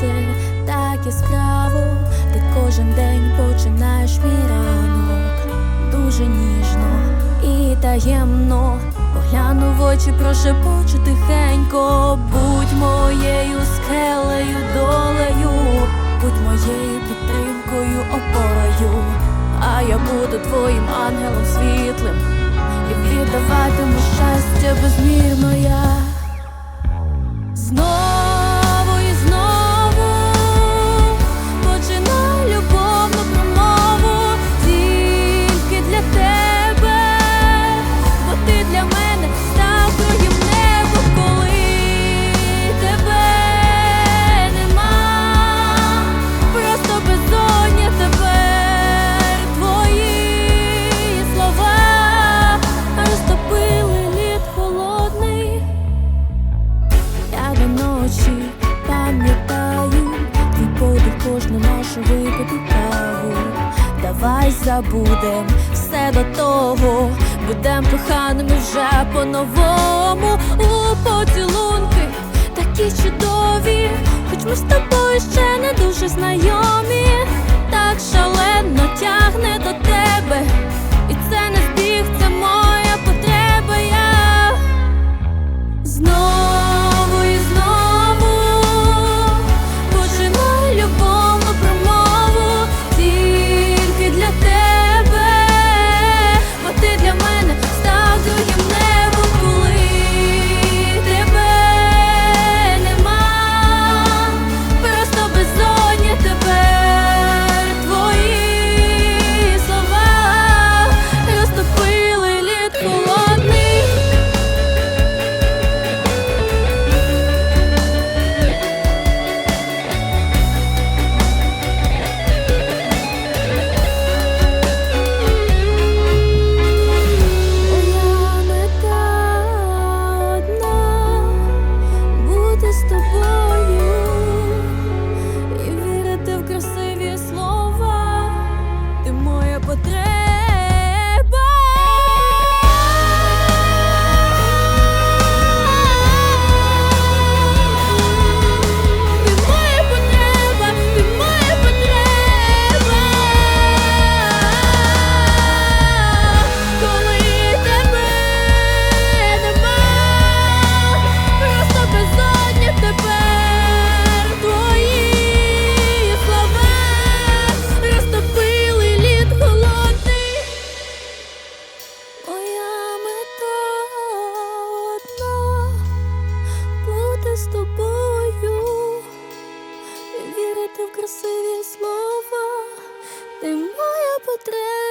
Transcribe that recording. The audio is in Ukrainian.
сонце так яскраво, ти кожен день починаєш мій ранок. Дуже ніжно і таємно. Погляну в очі, прошепочу тихенько, будь моєю скелею, долею, будь моєю підтримкою, опорою, а я буду твоїм ангелом світлим. І віддаватиму щастя безмірно я. Знову нашу каву. Давай забудем все до того, будем коханими вже по-новому. У поцілунки такі чудові, хоч ми з тобою ще не дуже знайомі, так шалено тягне до тебе, бути з тобою, вірити в красиві слова, ти моя потреба.